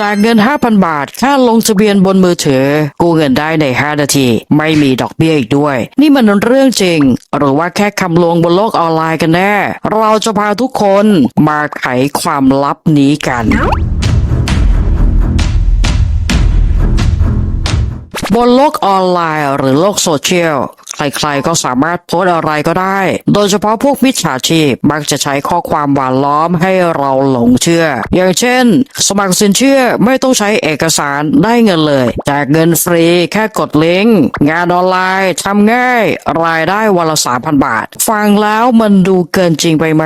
จายเงิน 5,000 บาท ค่าลงทะเบียนบนมือถือ กู้เงินได้ใน 5 นาที ไม่มีดอกเบี้ยอีกด้วย นี่มันเรื่องจริง หรือว่าแค่คำลวงบนโลกออนไลน์กันแน่ เราจะพาทุกคนมาไขความลับนี้กันบนโลกออนไลน์หรือโลกโซเชียล ใครๆก็สามารถโพสอะไรก็ได้ โดยเฉพาะพวกมิจฉาชีพมักจะใช้ข้อความหวานล้อมให้เราหลงเชื่อ อย่างเช่น สมัครสินเชื่อไม่ต้องใช้เอกสารได้เงินเลยแจกเงินฟรีแค่กดลิงก์งานออนไลน์ทำง่าย รายได้วันละ3,000บาท ฟังแล้วมันดูเกินจริงไปไหม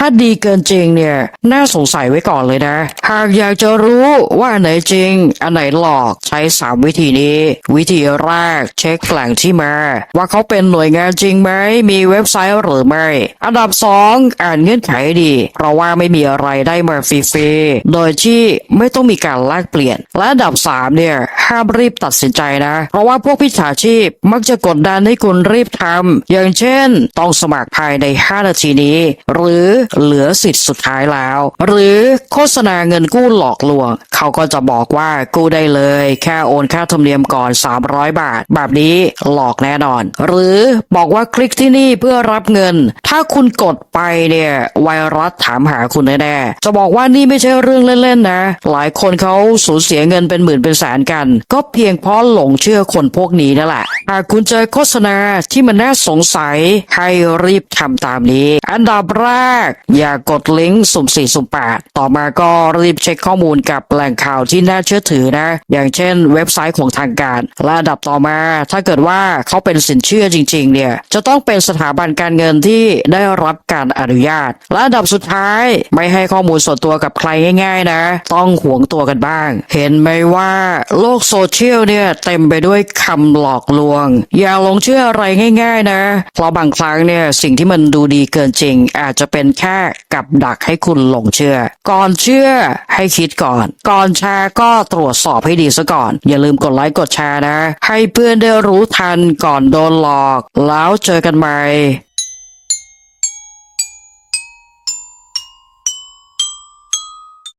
ถ้าดีเกินจริงเนี่ย น่าสงสัยไว้ก่อนเลยนะ หากอยากจะรู้ว่าอันไหนจริง อันไหนหลอกใช้ 3 วิธีนี้ วิธีแรกเช็คแหล่งที่มาว่าเขาเป็นหน่วยงานจริงไหม มีเว็บไซต์หรือไม่ อันดับ 2 อ่านเงื่อนไขดี เพราะว่าไม่มีอะไรได้มาฟรีๆ โดยที่ไม่ต้องมีการแลกเปลี่ยน และอันดับ 3 เนี่ย ห้ามรีบตัดสินใจนะ เพราะว่าพวกพิจฉาชีพมักจะกดดันให้คุณรีบทำ อย่างเช่น ต้องสมัครภายใน 5 นาทีนี้ หรือเหลือสิทธิ์สุดท้ายแล้ว หรือโฆษณาเงินกู้หลอกลวง เขาก็จะบอกว่ากู้ได้เลย แค่โอนค่าธรรมเนียมก่อน 300 บาท แบบนี้หลอกแน่นอนหรือบอกว่าคลิกที่นี่เพื่อรับเงิน ถ้าคุณกดไปเนี่ยไวรัสถามหาคุณแน่ๆจะบอกว่านี่ไม่ใช่เรื่องเล่นๆนะ หลายคนเขาสูญเสียเงินเป็นหมื่นเป็นแสนกัน ก็เพียงเพราะหลงเชื่อคนพวกนี้นั่นแหละ หากคุณเจอโฆษณาที่มันน่าสงสัยให้รีบทำตามนี้ อันดับแรก อย่ากดลิงก์สุ่มสี่สุ่มแปดต่อมาก็รีบเช็คข้อมูลกับแหล่งข่าวที่น่าเชื่อถือนะ อย่างเช่นเว็บไซต์ของทางการ และอันดับต่อมาถ้าเกิดว่าเขาเป็นสินเชื่อจริง ๆ เนี่ย จะต้องเป็นสถาบันการเงินที่ได้รับการอนุญาต และอันดับสุดท้ายไม่ให้ข้อมูลส่วนตัวกับใครง่าย ๆ นะ ต้องหวงตัวกันบ้าง เห็นไหมว่าโลกโซเชียลเนี่ยเต็มไปด้วยคำหลอกลวงอย่าหลงเชื่ออะไรง่ายๆนะ เพราะบางครั้งเนี่ยสิ่งที่มันดูดีเกินจริง อาจจะเป็นแค่กับดักให้คุณหลงเชื่อ ก่อนเชื่อให้คิดก่อน ก่อนแชร์ก็ตรวจสอบให้ดีซะก่อน อย่าลืมกดไลค์กดแชร์นะ ให้เพื่อนได้รู้ทันก่อนโดนหลอก แล้วเจอกันใหม่